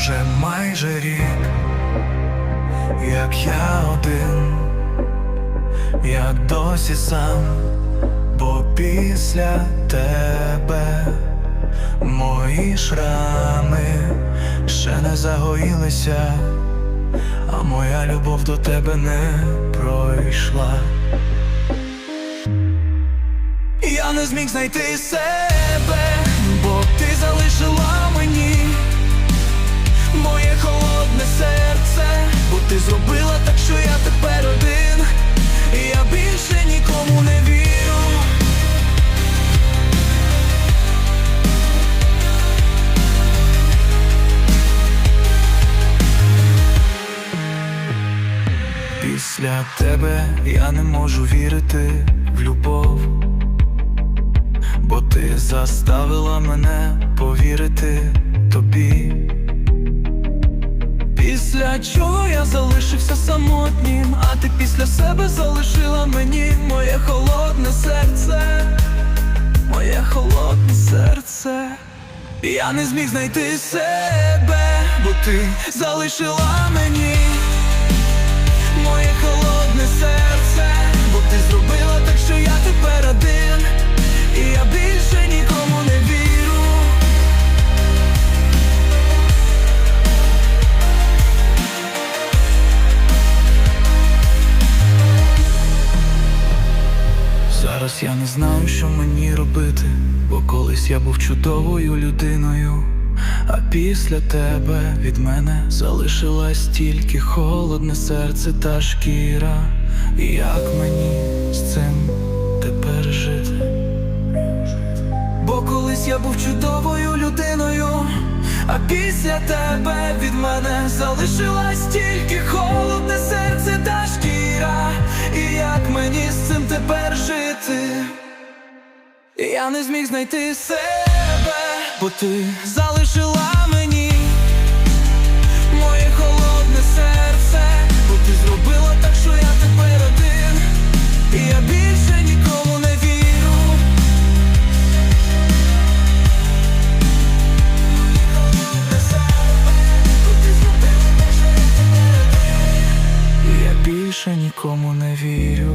вже майже рік, як я один, я досі сам, бо після тебе мої шрами ще не загоїлися, а моя любов до тебе не пройшла. Я не зміг знайти себе, бо ти залишила ти зробила так, що я тепер один, і я більше нікому не вірю. Після тебе я не можу вірити в любов, бо ти заставила мене повірити тобі. Після чого я залишився самотнім, а ти після себе залишила мені моє холодне серце, моє холодне серце. Я не зміг знайти себе, бо ти залишила мені Зараз я не знаю, що мені робити, бо колись я був чудовою людиною, а після тебе від мене залишилась тільки холодне серце та шкіра. І як мені з цим тепер жити? Бо колись я був чудовою людиною, а після тебе від мене залишилась тільки холодне серце та шкіра. Тепер жити? Я не зміг знайти себе, бо ти залишила мені моє холодне серце, бо ти зробила так, що я тепер один, і я більше нікому не вірю. І я більше нікому не вірю.